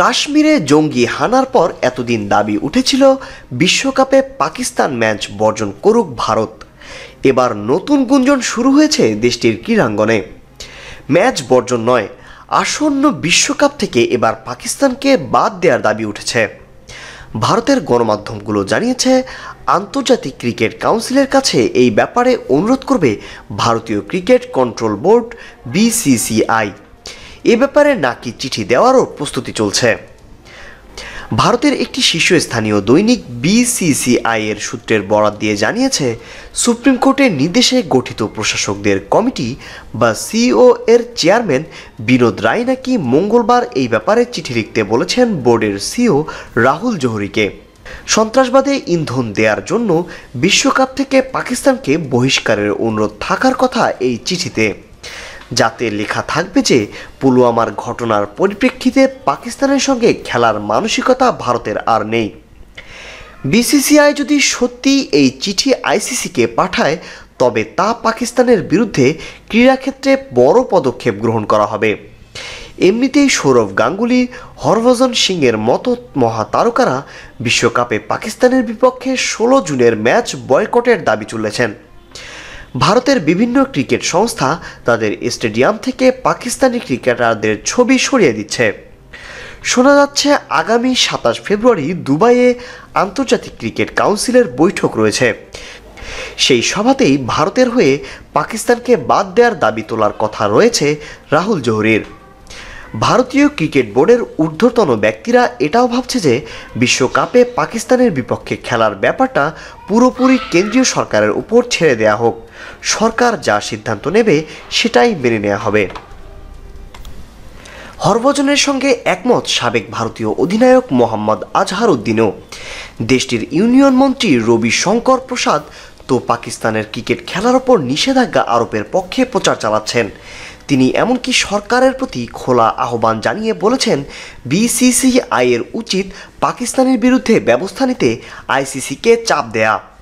কাশ্মীরে জঙ্গি হানার পর এতদিন দাবি উঠেছিল বিশ্বকাপে পাকিস্তান ম্যাচ বর্জন করুক ভারত। এবার নতুন গুঞ্জন শুরু হয়েছে দেশটির ক্রীড়াঙ্গনে। ম্যাচ বর্জন নয়, আসন্ন বিশ্বকাপ থেকে এবার পাকিস্তানকে বাদ দেওয়ার দাবি উঠেছে। ভারতের গণমাধ্যমগুলো জানিয়েছে, আন্তর্জাতিক ক্রিকেট কাউন্সিলের কাছে এই ব্যাপারে অনুরোধ করবে ভারতীয় ক্রিকেট কন্ট্রোল বোর্ড বিসিসিআই। এ ব্যাপারে নাকি চিঠি দেওয়ারও প্রস্তুতি চলছে। ভারতের একটি শীর্ষস্থানীয় দৈনিক বিসিসিআই এর সূত্রের বরাত দিয়ে জানিয়েছে, সুপ্রিম কোর্টের নির্দেশে গঠিত প্রশাসকদের কমিটি বা সিও এর চেয়ারম্যান বিনোদ রায় নাকি মঙ্গলবার এই ব্যাপারে চিঠি লিখতে বলেছেন বোর্ডের সিও রাহুল জোহরিকে। সন্ত্রাসবাদে ইন্ধন দেওয়ার জন্য বিশ্বকাপ থেকে পাকিস্তানকে বহিষ্কারের অনুরোধ থাকার কথা এই চিঠিতে। যাতে লেখা থাকবে যে পুলওয়ামার ঘটনার পরিপ্রেক্ষিতে পাকিস্তানের সঙ্গে খেলার মানসিকতা ভারতের আর নেই। বিসিসিআই যদি সত্যি এই চিঠি আইসিসিকে পাঠায়, তবে তা পাকিস্তানের বিরুদ্ধে ক্রীড়াক্ষেত্রে বড় পদক্ষেপ গ্রহণ করা হবে। এমনিতেই সৌরভ গাঙ্গুলি, হরভজন সিংয়ের মতো মহাতারকারা বিশ্বকাপে পাকিস্তানের বিপক্ষে ষোলো জুনের ম্যাচ বয়কটের দাবি তুলেছেন। ভারতের বিভিন্ন ক্রিকেট সংস্থা তাদের স্টেডিয়াম থেকে পাকিস্তানি ক্রিকেটারদের ছবি সরিয়ে দিচ্ছে। শোনা যাচ্ছে, আগামী সাতাশ ফেব্রুয়ারি দুবাইয়ে আন্তর্জাতিক ক্রিকেট কাউন্সিলের বৈঠক রয়েছে। সেই সভাতেই ভারতের হয়ে পাকিস্তানকে বাদ দেওয়ার দাবি তোলার কথা রয়েছে রাহুল জোহরির। ভারতীয় ক্রিকেট বোর্ডের ঊর্ধ্বতন ব্যক্তিরা এটাও ভাবছে যে বিশ্বকাপে পাকিস্তানের বিপক্ষে খেলার ব্যাপারটা পুরোপুরি কেন্দ্রীয় সরকারের উপর ছেড়ে দেয়া হোক। সরকার যা সিদ্ধান্ত নেবে সেটাই মেনে নেওয়া হবে। হরভজনের সঙ্গে একমত সাবেক ভারতীয় অধিনায়ক মোহাম্মদ আজহার উদ্দিনও দেশটির ইউনিয়ন মন্ত্রী রবি শঙ্কর প্রসাদ তো পাকিস্তানের ক্রিকেট খেলার ওপর নিষেধাজ্ঞা আরোপের পক্ষে প্রচার চালাচ্ছেন। তিনি এমনকি সরকারের প্রতি খোলা আহ্বান জানিয়ে বলেছেন, বিসিসিআইয়ের উচিত পাকিস্তানের বিরুদ্ধে ব্যবস্থা নিতে আইসিসিকে চাপ দেয়া।